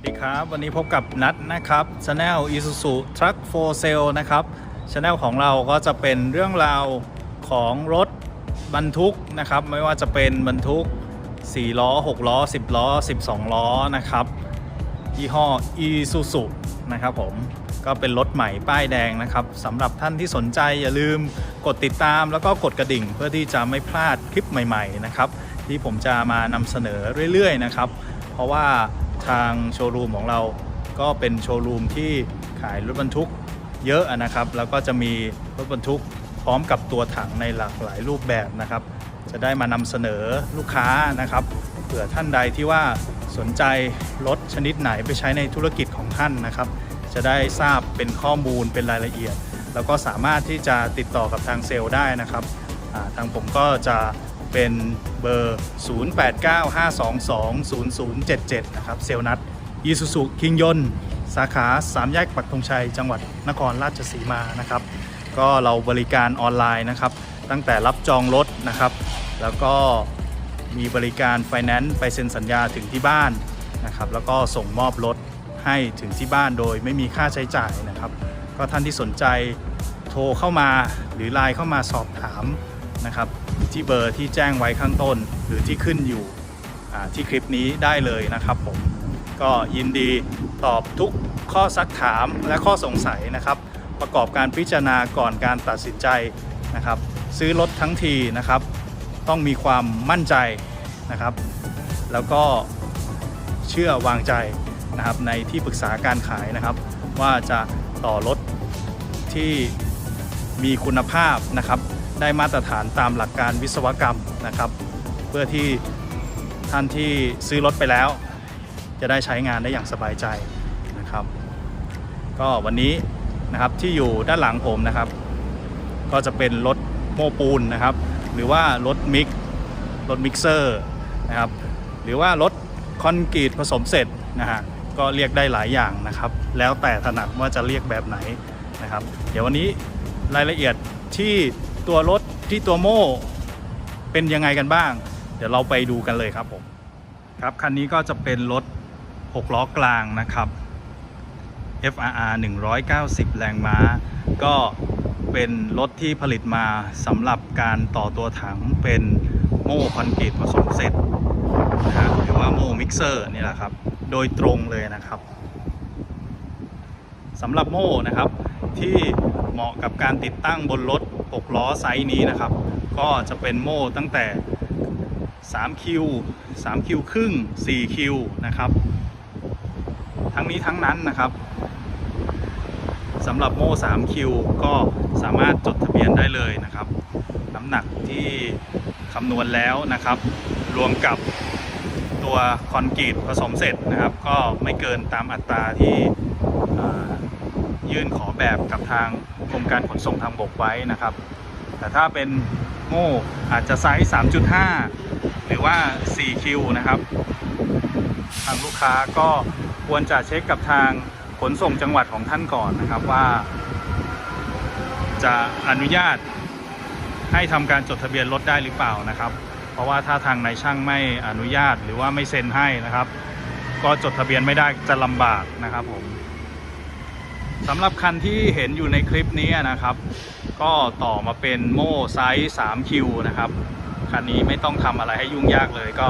วัสดีครับ วันนี้พบกับนัทนะครับ Channel Isuzu Truck for Sale นะครับ Channel ของเราก็จะเป็นเรื่องราวของรถบรรทุกนะครับ ไม่ว่าจะเป็นบรรทุก 4 ล้อ 6 ล้อ 10 ล้อ 12 ล้อนะครับ ยี่ห้อ Isuzu นะครับผมก็เป็นรถใหม่ป้ายแดงนะครับสำหรับท่านที่สนใจอย่าลืมกดติดตามแล้วก็กดกระดิ่ง เพื่อที่จะไม่พลาดคลิปใหม่ ๆ นะครับ ที่ผมจะมานำเสนอเรื่อย ๆ นะครับ เพราะว่า ทางโชว์รูมของเรา ก็เป็นโชว์รูมที่ขายรถบรรทุกเยอะนะครับ แล้วก็จะมีรถบรรทุกพร้อมกับตัวถังในหลากหลายรูปแบบนะครับ จะได้มานำเสนอลูกค้านะครับเผื่อท่านใดที่ว่าสนใจรถชนิดไหนไปใช้ในธุรกิจของท่านนะครับ จะได้ทราบเป็นข้อมูลเป็นรายละเอียด แล้วก็สามารถที่จะติดต่อกับทางเซลล์ได้นะครับทางผมก็จะ เป็นเบอร์ 0895220077 นะครับ เซลล์นัดยีสุสุคิงยนสาขาสามแยกปักธงชัย จังหวัดนครราชสีมานะครับ ก็เราบริการออนไลน์นะครับ ตั้งแต่รับจองรถนะครับ แล้วก็มีบริการไฟแนนซ์ไปเซ็นสัญญาถึงที่บ้านนะครับ แล้วก็ส่งมอบรถให้ถึงที่บ้านโดยไม่มีค่าใช้จ่ายนะครับ ก็ท่านที่สนใจโทรเข้ามาหรือไลน์เข้ามาสอบถามนะครับ ที่เบอร์ที่แจ้งไว้ข้างต้น หรือที่ขึ้นอยู่ที่คลิปนี้ได้เลยนะครับผมก็ยินดีตอบทุกข้อซักถามและข้อสงสัยนะครับ ประกอบการพิจารณาก่อนการตัดสินใจนะครับ ซื้อรถทั้งทีนะครับ ต้องมีความมั่นใจนะครับ แล้วก็เชื่อวางใจนะครับในที่ปรึกษาการขายนะครับ ว่าจะต่อรถที่มีคุณภาพนะครับ ได้มาตรฐานตามหลักการวิศวกรรมนะครับ เพื่อที่ท่านที่ซื้อรถไปแล้ว จะได้ใช้งานได้อย่างสบายใจนะครับ ก็วันนี้นะครับที่อยู่ด้านหลังผมนะครับ ก็จะเป็นรถโม้ปูนนะครับ หรือว่ารถมิกรถมิกเซอร์นะครับหรือว่ารถคอนกรีตผสมเสร็จนะฮะก็เรียกได้หลายอย่างนะครับ แล้วแต่ถนัดว่าจะเรียกแบบไหนนะครับ เดี๋ยววันนี้รายละเอียดที่ ตัวรถที่ตัวโม่เป็นยังไงกันบ้าง เดี๋ยวเราไปดูกันเลยครับผมครับคันนี้ก็จะเป็นรถ 6 ล้อกลางนะครับ FRR 190 แรงม้า ก็เป็นรถที่ผลิตมาสำหรับการต่อตัวถังเป็นโม่คอนกรีตผสมเสร็จนะฮะหรือว่าโม่มิกเซอร์นี่แหละครับ โดยตรงเลยนะครับสำหรับโม่นะครับ ที่เหมาะกับการติดตั้งบนรถ 6 ล้อไซส์นี้นะครับ ก็จะเป็นโม่ตั้งแต่ 3 คิว 3 คิวครึ่ง 4 คิวนะครับ ทั้งนี้ทั้งนั้นนะครับสำหรับโม่3คิวก็สามารถจดทะเบียนได้เลยนะครับ น้ำหนักที่คำนวณแล้วนะครับ รวมกับตัวคอนกรีตผสมเสร็จนะครับ ก็ไม่เกินตามอัตราที่ ยื่นขอแบบกับทางกรมการขนส่งทางบกไว้นะครับ แต่ถ้าเป็นโม่อาจจะไซส์ 3.5 หรือว่า 4 คิวนะครับ ทางลูกค้าก็ควรจะเช็คกับทางขนส่งจังหวัดของท่านก่อนนะครับว่า จะอนุญาตให้ทำการจดทะเบียนรถได้หรือเปล่านะครับ เพราะว่าถ้าทางนายช่างไม่อนุญาตหรือว่าไม่เซ็นให้นะครับ ก็จดทะเบียนไม่ได้จะลำบากนะครับผม สำหรับคันที่เห็นอยู่ในคลิปนี้นะครับ ก็ต่อมาเป็นโม่ไซส์3คิวนะครับ คันนี้ไม่ต้องทำอะไรให้ยุ่งยากเลย ก็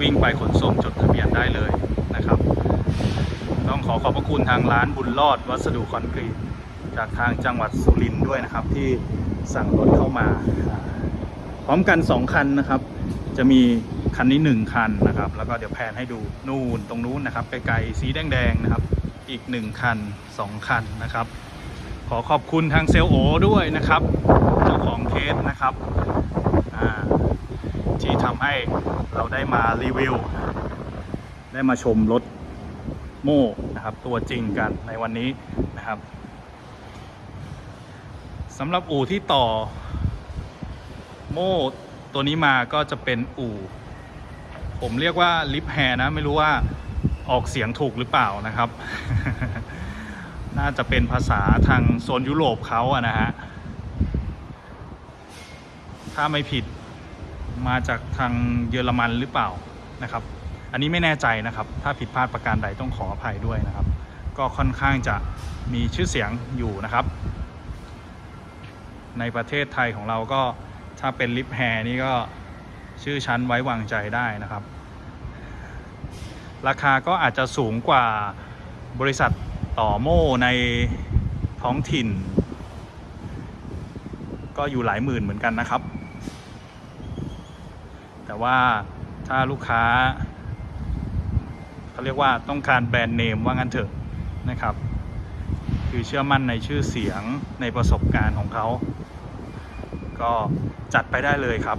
วิ่งไปขนส่งจดทะเบียนได้เลยนะครับ ต้องขอขอบพระคุณทางร้านบุญรอดวัสดุคอนกรีต จากทางจังหวัดสุรินทร์ด้วยนะครับ ที่สั่งรถเข้ามา พร้อมกัน 2 คันนะครับ จะมีคันนี้ 1 คันนะครับ แล้วก็เดี๋ยวแพนให้ดูนู่นตรงนู้นนะครับไกลๆสีแดงๆนะครับ อีก 1 คัน 2 คันนะครับ ขอขอบคุณทางเซลล์โอด้วยนะครับ เจ้าของเคสนะครับที่ทำให้เราได้มารีวิว ได้มาชมรถโม่นะครับ ตัวจริงกันในวันนี้นะครับสำหรับอู่ที่ต่อโม่ตัวนี้มาก็จะเป็นอู่ ผมเรียกว่าลิฟแฮนะ ไม่รู้ว่า ออกเสียงถูกหรือเปล่านะครับ น่าจะเป็นภาษาทางโซนยุโรปเขาอะนะฮะ ถ้าไม่ผิดมาจากทางเยอรมันหรือเปล่านะครับ อันนี้ไม่แน่ใจนะครับ ถ้าผิดพลาดประการใดต้องขออภัยด้วยนะครับ ก็ค่อนข้างจะมีชื่อเสียงอยู่นะครับ ในประเทศไทยของเราก็ถ้าเป็นลิปแฮร์นี่ก็ชื่อชั้นไว้วางใจได้นะครับ ราคาก็อาจจะสูงกว่าบริษัทต่อโม่ในท้องถิ่น ก็อยู่หลายหมื่นเหมือนกันนะครับ แต่ว่าถ้าลูกค้าเขาเรียกว่าต้องการแบรนด์เนมว่างั้นเถอะนะครับ คือเชื่อมั่นในชื่อเสียงในประสบการณ์ของเขา ก็จัดไปได้เลยครับ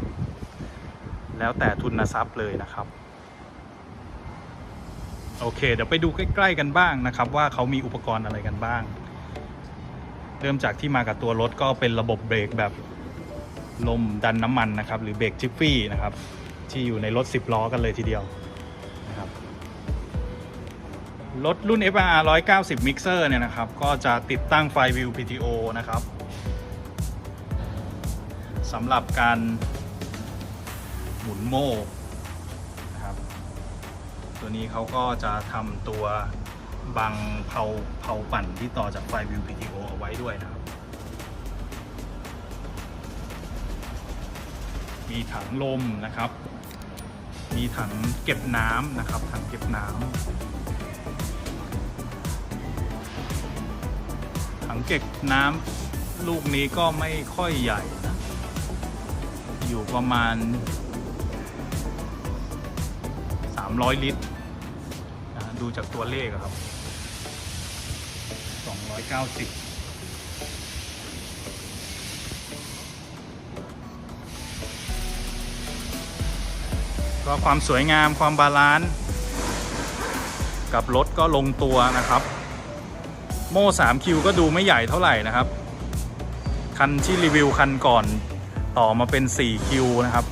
แล้วแต่ทุนทรัพย์เลยนะครับ โอเค เดี๋ยวไปดูใกล้ ๆ กันบ้างนะครับ ว่าเขามีอุปกรณ์อะไรกันบ้าง เริ่มจากที่มากับตัวรถก็เป็นระบบเบรกแบบลมดันน้ำมันนะครับ หรือเบรกจิฟฟี่นะครับ ที่อยู่ในรถ 10 ล้อกันเลยทีเดียวนะครับรถรุ่น FR 190 Mixer เนี่ยนะครับ ก็จะติดตั้งไฟวิว PTO นะครับสำหรับการหมุนโม่ ตัวนี้เขาก็จะทำตัวบังเผาเผาปั่นที่ต่อจากไฟวิว PTO เอาไว้ด้วยนะครับ มีถังลมนะครับ มีถังเก็บน้ำนะครับ ถังเก็บน้ำถังเก็บน้ำลูกนี้ก็ไม่ค่อยใหญ่นะอยู่ประมาณ 300 ลิตร ดูจากตัวเลขอะครับ 290ก็ความสวยงามความบาลานซ์กับรถก็ลงตัวนะครับ โม่ 3คิวก็ดูไม่ใหญ่เท่าไหร่นะครับ คันที่รีวิวคันก่อนต่อมาเป็น4คิวนะครับ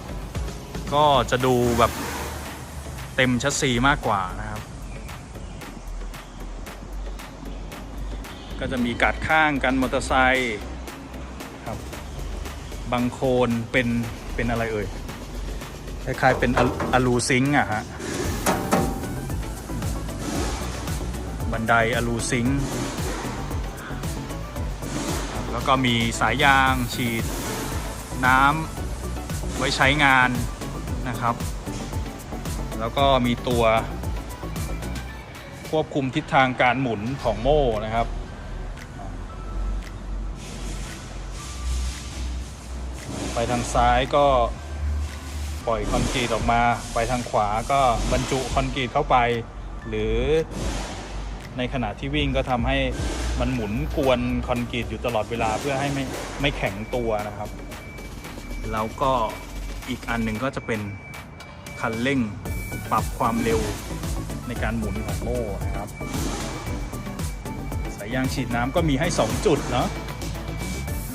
ก็จะดูแบบเต็มชัดซีมากกว่านะ ก็จะมีกัดข้างกันมอเตอร์ไซค์ครับบางโคนเป็นเป็นอะไรเอ่ยคล้ายๆเป็นอะลูซิงค์อะฮะบันไดอะลูซิงค์แล้วก็มีสายยางฉีดน้ำไว้ใช้งานนะครับ แล้วก็มีตัวควบคุมทิศทางการหมุนของโม่นะครับ ไปทางซ้ายก็ปล่อยคอนกรีตออกมา ไปทางขวาก็บรรจุคอนกรีตเข้าไป หรือในขณะที่วิ่งก็ทำให้มันหมุนกวนคอนกรีตอยู่ตลอดเวลาเพื่อให้ไม่ไม่แข็งตัวนะครับ แล้วก็อีกอันหนึ่งก็จะเป็นคันเร่งปรับความเร็วในการหมุนของโม่นะครับ สายยางฉีดน้ำก็มีให้ 2 จุดเนาะ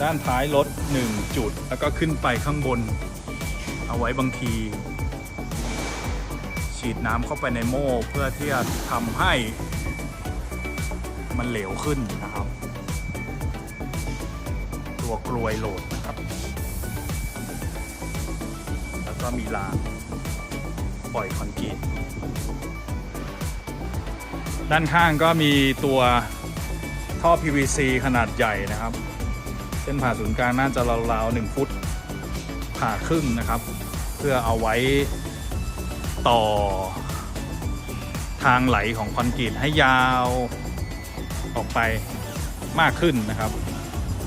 ด้านท้ายรถ1 จุด แล้วก็ขึ้นไปข้างบน เอาไว้บางที ฉีดน้ำเข้าไปในโม่เพื่อที่จะทำให้มันเหลวขึ้นนะครับ ตัวกลวยโหลดนะครับ แล้วก็มีรางปล่อยคอนกรีตด้านข้างก็มีตัวท่อ PVC ขนาดใหญ่นะครับ ส้นผ่าศูนย์กลางน่าจะราวๆ1ฟุตผ่าครึ่งนะครับ เพื่อเอาไว้ต่อ ทางไหลของคอนกรีตให้ยาวออกไปมากขึ้นนะครับ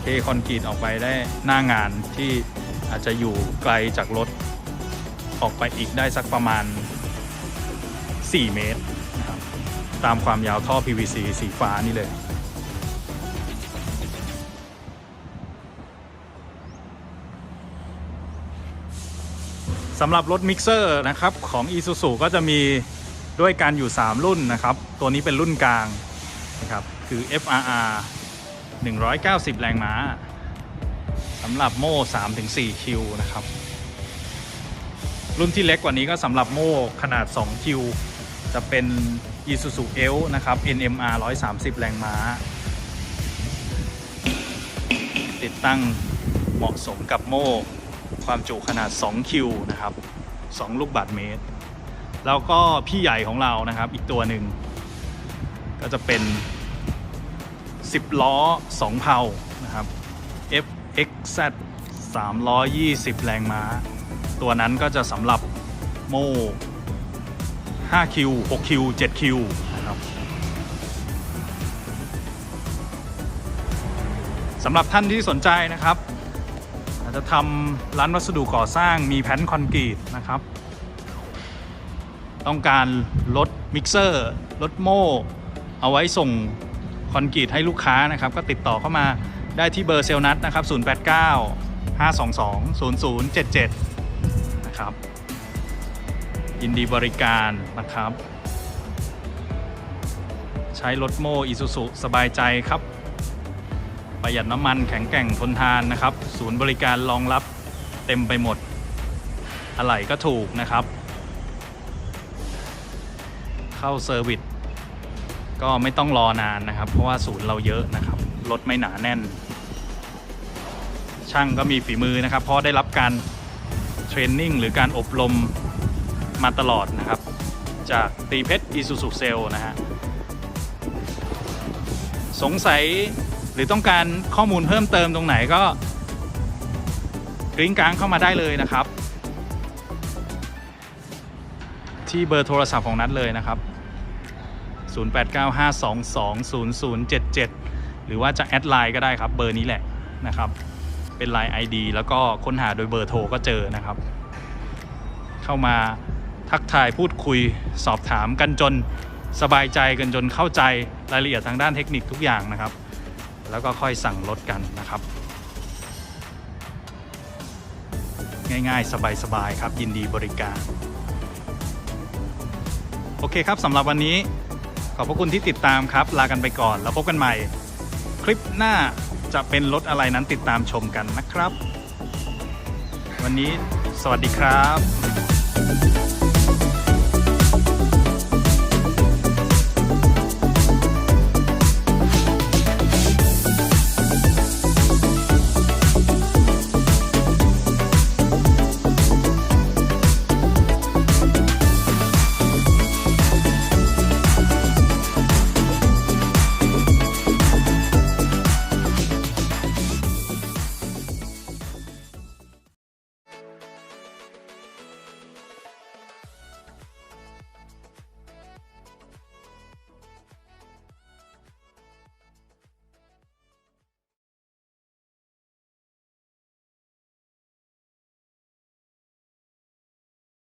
เทคอนกรีตออกไปได้หน้างานที่อาจจะอยู่ไกลจากรถออกไปอีกได้สักประมาณ 4 เมตรนะครับตามความยาวท่อ PVC สีฟ้านี่เลย สำหรับรถมิกเซอร์นะครับของ Isuzu ก็จะมีด้วยกันอยู่ 3 รุ่นนะครับ ตัวนี้เป็นรุ่นกลางนะครับคือ FRR 190 แรงม้าสำหรับโม่3-4คิวนะครับ รุ่นที่เล็กกว่านี้ก็สำหรับโม่ขนาด2คิวจะเป็น Isuzu L นะครับ NMR 130 แรงม้า ติดตั้งเหมาะสมกับโม่ ความจุขนาด 2 คิวนะครับ 2 ลูกบาทเมตร แล้วก็พี่ใหญ่ของเรานะครับ อีกตัวหนึ่ง ก็จะเป็น 10 ล้อ 2เพานะครับ FXZ 320 แรงม้า ตัวนั้นก็จะสำหรับโม่ 5Q 6Q 7Q นะครับสำหรับท่านที่สนใจนะครับ อาจจะทำร้านวัสดุก่อสร้างมีแผ่นคอนกรีตนะครับ ต้องการรถมิกเซอร์รถโม่ เอาไว้ส่งคอนกรีตให้ลูกค้านะครับ ก็ติดต่อเข้ามาได้ที่เบอร์เซลนัทนะครับ 089 522 0077 นะครับ ยินดีบริการนะครับ ใช้รถโม่อิซูซุสบายใจครับ ประหยัดน้ำมันแข็งแกร่งทนทานนะครับ ศูนย์บริการรองรับเต็มไปหมด อะไหล่ก็ถูกนะครับ เข้าเซอร์วิสก็ไม่ต้องรอนานนะครับ เพราะว่าศูนย์เราเยอะนะครับรถไม่หนาแน่น ช่างก็มีฝีมือนะครับ เพราะได้รับการเทรนนิ่งหรือการอบรมมาตลอดนะครับ จากตีเพชรอีซูซูเซลนะฮะสงสัย รือต้องการข้อมูลเพิ่มเติมตรงไหนก็กริ้งกลางเข้ามาได้เลยนะครับ ที่เบอร์โทรศัพท์ของนัดเลยนะครับ 0895220077 หรือว่าจะแอดไลน์ก็ได้ครับเบอร์นี้แหละนะครับ เป็นไลน์ ID แล้วก็ค้นหาโดยเบอร์โทรก็เจอนะครับ เข้ามาทักทายพูดคุยสอบถามกันจนสบายใจกันจนเข้าใจรายละเอียดทางด้านเทคนิคทุกอย่างนะครับ แล้วก็ค่อยสั่งรถกันนะครับ ง่ายๆ สบายๆครับยินดีบริการ โอเคครับสำหรับวันนี้ขอบพระคุณที่ติดตามครับ ลากันไปก่อน แล้วพบกันใหม่ คลิปหน้าจะเป็นรถอะไรนั้นติดตามชมกันนะครับ วันนี้สวัสดีครับ